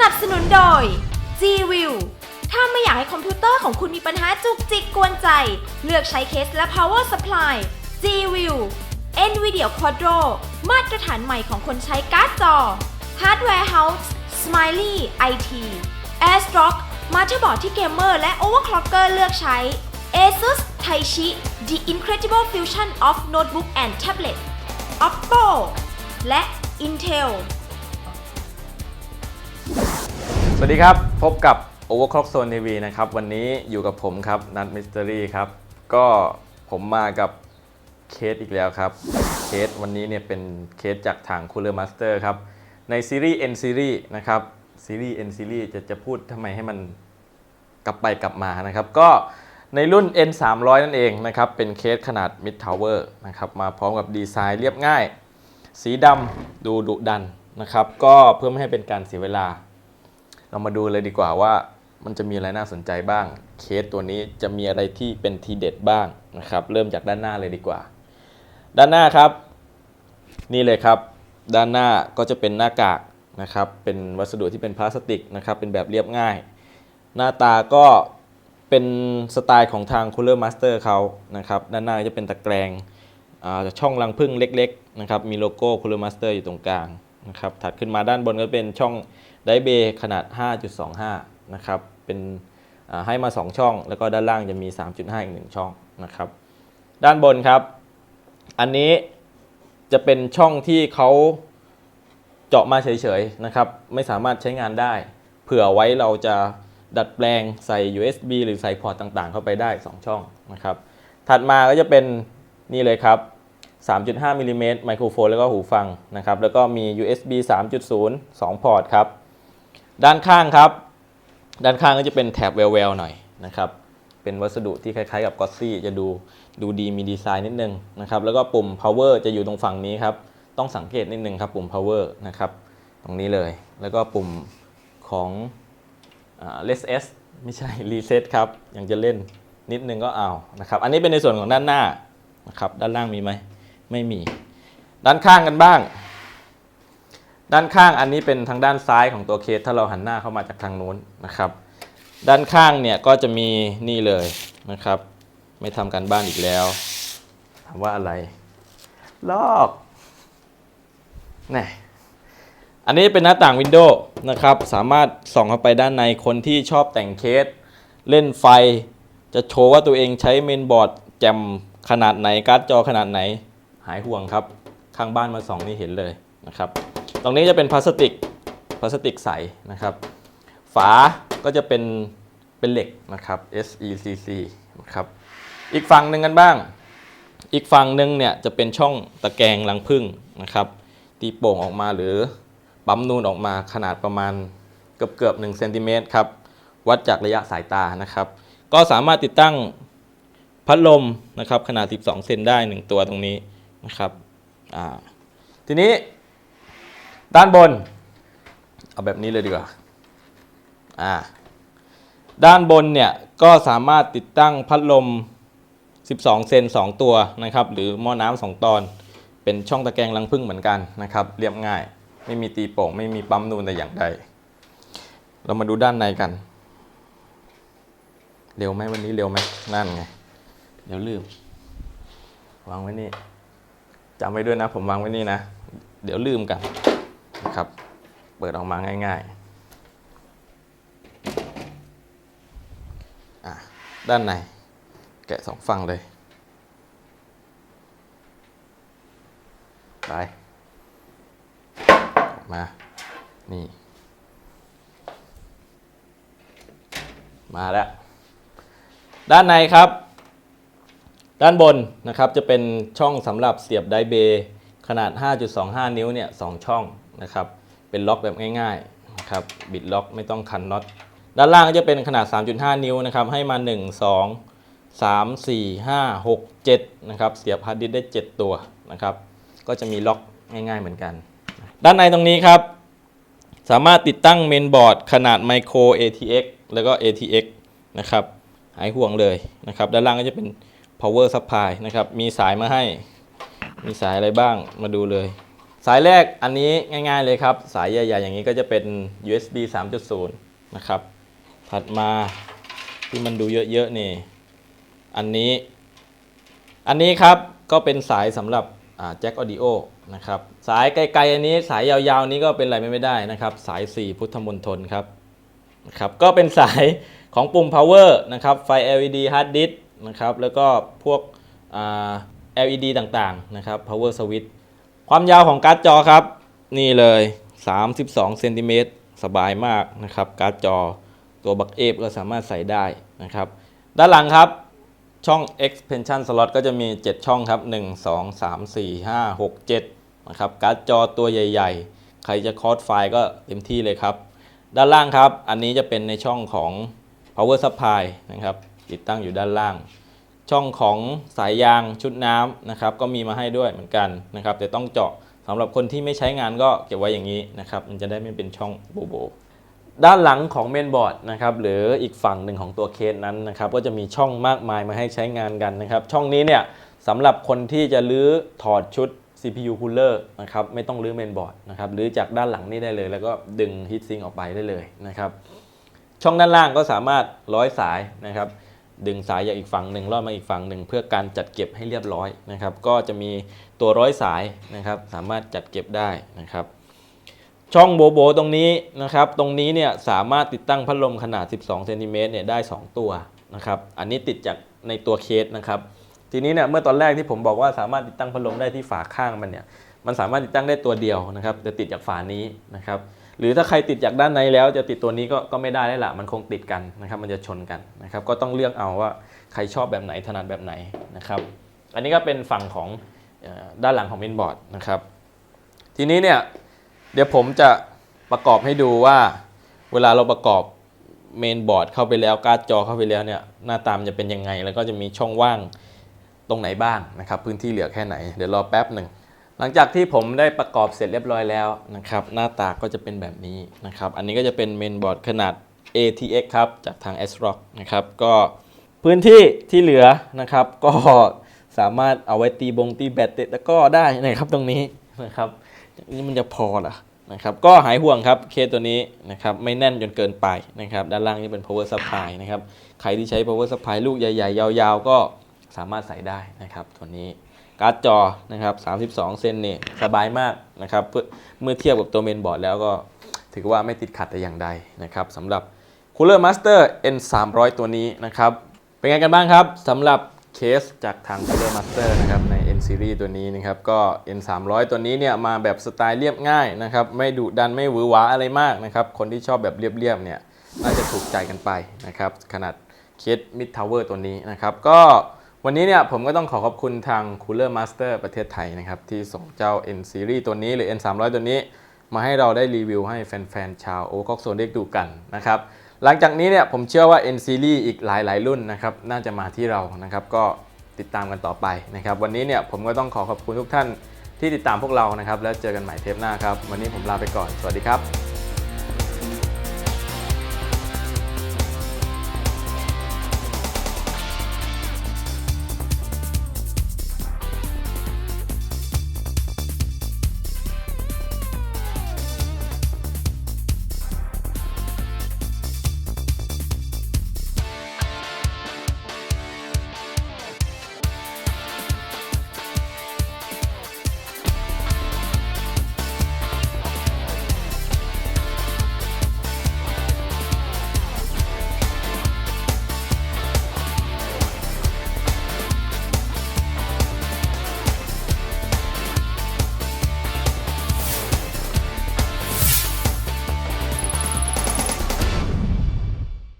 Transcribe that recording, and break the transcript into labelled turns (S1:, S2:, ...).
S1: นับสนุนโดย G-View ถ้าไม่อยากให้คอมพิวเตอร์ของคุณมีปัญหาจุกจิกกวนใจ เลือกใช้เคสและ power supply G-View NVIDIA Quadro มาตรฐานใหม่ของคนใช้การ์ดจอ Hardware House Smiley IT AirStrock มาเตอร์บอร์ดที่เกมเมอร์และ overclocker เลือกใช้ ASUS Taichi The Incredible Fusion of Notebook and Tablet Oppo และ Intel
S2: วัสดีครับ พบกับ Overclock Zone TV นะครับ วันนี้อยู่กับผมครับ นัทมิสเตอรี่ครับ ก็ผมมากับเคสอีกแล้วครับ เคสวันนี้เนี่ยเป็นเคสจากทาง Cooler Master ครับ ในซีรีส์ N Series นะครับ ซีรีส์ N Series จะจะพูดทำไมให้มันกลับไปกลับมานะครับ ก็ในรุ่น N 3 0 0นั่นเองนะครับ เป็นเคสขนาด Mid Tower นะครับ มาพร้อมกับดีไซน์เรียบง่าย สีดำดูดุดันนะครับ ก็เพื่อไม่ให้เป็นการเสียเวลา เรามาดูเลยดีกว่าว่ามันจะมีอะไรน่าสนใจบ้าง เคสตัวนี้จะมีอะไรที่เป็นทีเด็ดบ้างนะครับ เริ่มจากด้านหน้าเลยดีกว่า ด้านหน้าครับ นี่เลยครับ ด้านหน้าก็จะเป็นหน้ากากนะครับ เป็นวัสดุที่เป็นพลาสติกนะครับ เป็นแบบเรียบง่าย หน้าตาก็เป็นสไตล์ของทาง Cooler Master เขานะครับ ด้านหน้าจะเป็นตะแกรงอ่าช่องรังพึ่งเล็กๆนะครับ มีโลโก้ Cooler Master อยู่ตรงกลางนะครับ ถัดขึ้นมาด้านบนก็เป็นช่อง ไดเบขนาด 5.25 นะครับ เป็นให้มา 2 ช่อง แล้วก็ด้านล่างจะมี 3.5 อีก 1 ช่องนะครับ ด้านบนครับ อันนี้จะเป็นช่องที่เขาเจาะมาเฉยๆนะครับ ไม่สามารถใช้งานได้ เผื่อไว้เราจะดัดแปลงใส่ USB หรือใส่พอร์ตต่างๆ เข้าไปได้ 2 ช่องนะครับ ถัดมาก็จะเป็นนี่เลยครับ 3.5มิลลิเมตรไมโครโฟนแล้วก็หูฟังนะครับ แล้วก็มี USB 3.0 2 พอร์ตครับ ด้านข้างครับ ด้านข้างก็จะเป็นแถบแววๆหน่อยนะครับ เป็นวัสดุที่คล้ายๆกับกอ s ซี่จะดูดูดีมีดีไซน์นิดนึงนะครับ แล้วก็ปุ่ม power จะอยู่ตรงฝั่งนี้ครับ ต้องสังเกตนิดนึงครับปุ่ม power นะครับ ตรงนี้เลย แล้วก็ปุ่มของอ less s ไม่ใช่ reset ครับ ยังจะเล่นนิดนึงก็เอานะครับ อันนี้เป็นในส่วนของด้านหน้านะครับ ด้านล่างมีไหม ไม่มี ด้านข้างกันบ้าง ด้านข้างอันนี้เป็นทางด้านซ้ายของตัวเคสถ้าเราหันหน้าเข้ามาจากทางนู้นนะครับ ด้านข้างเนี่ยก็จะมีนี่เลยนะครับ ไม่ทำการบ้านอีกแล้วถามว่าอะไรลอกนี่อันนี้เป็นหน้าต่างวินโดว์นะครับ สามารถส่องเข้าไปด้านในคนที่ชอบแต่งเคส เล่นไฟ จะโชว์ว่าตัวเองใช้เมนบอร์ดแจมขนาดไหนการ์ดจอขนาดไหน หายห่วงครับ ข้างบ้านมาส่องนี่เห็นเลยนะครับ ตรงนี้จะเป็นพลาสติกพลาสติกใสนะครับ ฝาก็จะเป็นเป็นเหล็กนะครับ SECC นะครับอีกฝั่งหนึ่งกันบ้าง อีกฝั่งหนึ่งเนี่ยจะเป็นช่องตะแกรงรังผึ้งนะครับ ตีโป่งออกมาหรือปั๊มนูนออกมาขนาดประมาณเกือบเกือบ1เซนติเมตรครับ วัดจากระยะสายตานะครับ ก็สามารถติดตั้งพัดลมนะครับขนาด 12 เซนได้ 1 ตัวตรงนี้นะครับ ทีนี้ ด้านบน เอาแบบนี้เลยดีกว่าอ่า ด้านบนเนี่ยก็สามารถติดตั้งพัดลม 12 เซน 2 ตัวนะครับ หรือหม้อน้ำ2ตอน เป็นช่องตะแกรงรังผึ้งเหมือนกันนะครับ เรียบง่าย ไม่มีตีโป่ง ไม่มีปั๊มนูนแต่อย่างใด เรามาดูด้านในกัน เร็วไหมวันนี้เร็วไหมนั่นไง เดี๋ยวลืม วางไว้นี่จำไว้ด้วยนะ ผมวางไว้นี่นะ เดี๋ยวลืมกัน นะครับ เปิดออกมาง่ายๆอะด้านในแกะสองฝั่งเลย ไปออกมา นี่ มาแล้ว ด้านในครับ ด้านบนนะครับจะเป็นช่องสำหรับเสียบไดเบขนาด 5.25 นิ้วเนี่ยสองช่อง นะครับ เป็นล็อกแบบง่ายๆนะครับบิดล็อกไม่ต้องคันน็อต ด้านล่างก็จะเป็นขนาด 3.5 นิ้วนะครับ ให้มา 1 2 3 4 5 6 7 นะครับ เสียบฮาร์ดดิสก์ได้ 7 ตัวนะครับ ก็จะมีล็อกง่ายๆเหมือนกัน ด้านในตรงนี้ครับ สามารถติดตั้งเมนบอร์ดขนาดไมโคร ATX แล้วก็ ATX นะครับหายห่วงเลยนะครับ ด้านล่างก็จะเป็น power supply นะครับ มีสายมาให้ มีสายอะไรบ้างมาดูเลย สายแรกอันนี้ง่ายๆเลยครับ สายใหญ่ๆอย่างนี้ก็จะเป็น USB 3.0 นะครับ ถัดมาที่มันดูเยอะๆนี่ อันนี้ อันนี้ครับก็เป็นสายสำหรับแจ็คออดิโอนะครับ สายไกลๆอันนี้สายยาวๆนี้ก็เป็นอะไรไม่ได้นะครับ สาย 4 พุทธมนทนครับนะครับ ก็เป็นสายของปุ่ม power นะครับ ไฟ LED hard disk นะครับ แล้วก็พวก LED ต่างๆนะครับ power switch ความยาวของการ์ดจอครับ นี่เลย 32เซนติเมตรสบายมากนะครับ การ์ดจอตัวบักเอฟก็สามารถใส่ได้นะครับ ด้านหลังครับช่อง expansion slot ก็จะมี 7 ช่องครับ 1 2 3 4 5 6 7 นะครับ การ์ดจอตัวใหญ่ ๆ ใครจะคอร์สไฟล์ก็เต็มที่เลยครับ ด้านล่างครับ อันนี้จะเป็นในช่องของ power supply นะครับ ติดตั้งอยู่ด้านล่าง ช่องของสายยางชุดน้ำนะครับก็มีมาให้ด้วยเหมือนกันนะครับ แต่ต้องเจาะสำหรับคนที่ไม่ใช้งานก็เก็บไว้อย่างนี้นะครับ มันจะได้ไม่เป็นช่องโบโบด้านหลังของเมนบอร์ดนะครับหรืออีกฝั่งหนึ่งของตัวเคสนั้นนะครับ ก็จะมีช่องมากมายมาให้ใช้งานกันนะครับ ช่องนี้เนี่ยสำหรับคนที่จะลื้อถอดชุด CPU cooler นะครับไม่ต้องลื้อเมนบอร์ดนะครับลื้อจากด้านหลังนี่ได้เลย แล้วก็ดึงฮีทซิงออกไปได้เลยนะครับ ช่องด้านล่างก็สามารถร้อยสายนะครับ ดึงสายจากอีกฝั่งหนึ่งลอดมาอีกฝั่งหนึ่งเพื่อการจัดเก็บให้เรียบร้อยนะครับ ก็จะมีตัวร้อยสายนะครับ สามารถจัดเก็บได้นะครับ ช่องโบโบตรงนี้นะครับ ตรงนี้เนี่ยสามารถติดตั้งพัดลมขนาด 12เซนติเมตรเนี่ยได้ 2 ตัวนะครับ อันนี้ติดจากในตัวเคสนะครับ ทีนี้เนี่ยเมื่อตอนแรกที่ผมบอกว่าสามารถติดตั้งพัดลมได้ที่ฝาข้างมันเนี่ย มันสามารถติดตั้งได้ตัวเดียวนะครับ จะติดจากฝานี้นะครับ หรือถ้าใครติดจากด้านในแล้วจะติดตัวนี้ก็ก็ไม่ได้แล้วล่ะมันคงติดกันนะครับ มันจะชนกันนะครับก็ต้องเลือกเอาว่าใครชอบแบบไหนถนัดแบบไหนนะครับ อันนี้ก็เป็นฝั่งของด้านหลังของเมนบอร์ดนะครับ ทีนี้เนี่ยเดี๋ยวผมจะประกอบให้ดูว่า เวลาเราประกอบเมนบอร์ดเข้าไปแล้วการ์ดจอเข้าไปแล้วเนี่ยหน้าตามจะเป็นยังไง แล้วก็จะมีช่องว่างตรงไหนบ้างนะครับ พื้นที่เหลือแค่ไหน เดี๋ยวรอแป๊บหนึ่ง หลังจากที่ผมได้ประกอบเสร็จเรียบร้อยแล้วนะครับหน้าตาก็จะเป็นแบบนี้นะครับ อันนี้ก็จะเป็นเมนบอร์ดขนาด ATX ครับ จากทาง ASRock นะครับก็พื้นที่ที่เหลือนะครับ ก็สามารถเอาไว้ตีบงตีแบตเตะแล้วก็ได้นะครับตรงนี้นะครับนี่มันจะพอหรอนะครับก็หายห่วงครับเคสตัวนี้นะครับไม่แน่นจนเกินไปนะครับด้านล่างนี่เป็น power supply นะครับใครที่ใช้ power supply ลูกใหญ่ๆ ยาวๆ ก็สามารถใส่ได้นะครับตัวนี้ การ์ดจอนะครับ 32 เซนเนี่ยสบายมากนะครับเพื่อเมื่อเทียบกับตัวเมนบอร์ดแล้วก็ถือว่าไม่ติดขัดแต่อย่างใดนะครับสำหรับ Cooler Master N 3 0 0ตัวนี้นะครับ เป็นไงกันบ้างครับสำหรับเคสจากทาง Cooler Master นะครับใน N Series ตัวนี้นะครับก็ N 3 0 0ตัวนี้เนี่ยมาแบบสไตล์เรียบง่ายนะครับไม่ดุดันไม่หวือหวาอะไรมากนะครับคนที่ชอบแบบเรียบๆเนี่ยน่าจะถูกใจกันไปนะครับขนาดเคส Mid Tower ตัวนี้นะครับก็ วันนี้เนี่ยผมก็ต้องขอขอบคุณทาง Cooler Master ประเทศไทยนะครับ ที่ส่งเจ้า N Series ตัวนี้หรือ N 3 0 0ตัวนี้ มาให้เราได้รีวิวให้แฟนๆ ชาวโอคอกโซนได้ดูกันนะครับ หลังจากนี้เนี่ยผมเชื่อว่า N Series อีกหลายๆ รุ่นนะครับน่าจะมาที่เรานะครับก็ติดตามกันต่อไปนะครับ วันนี้เนี่ยผมก็ต้องขอขอบคุณทุกท่านที่ติดตามพวกเรานะครับ แล้วเจอกันใหม่เทปหน้าครับ วันนี้ผมลาไปก่อน สวัสดีครับ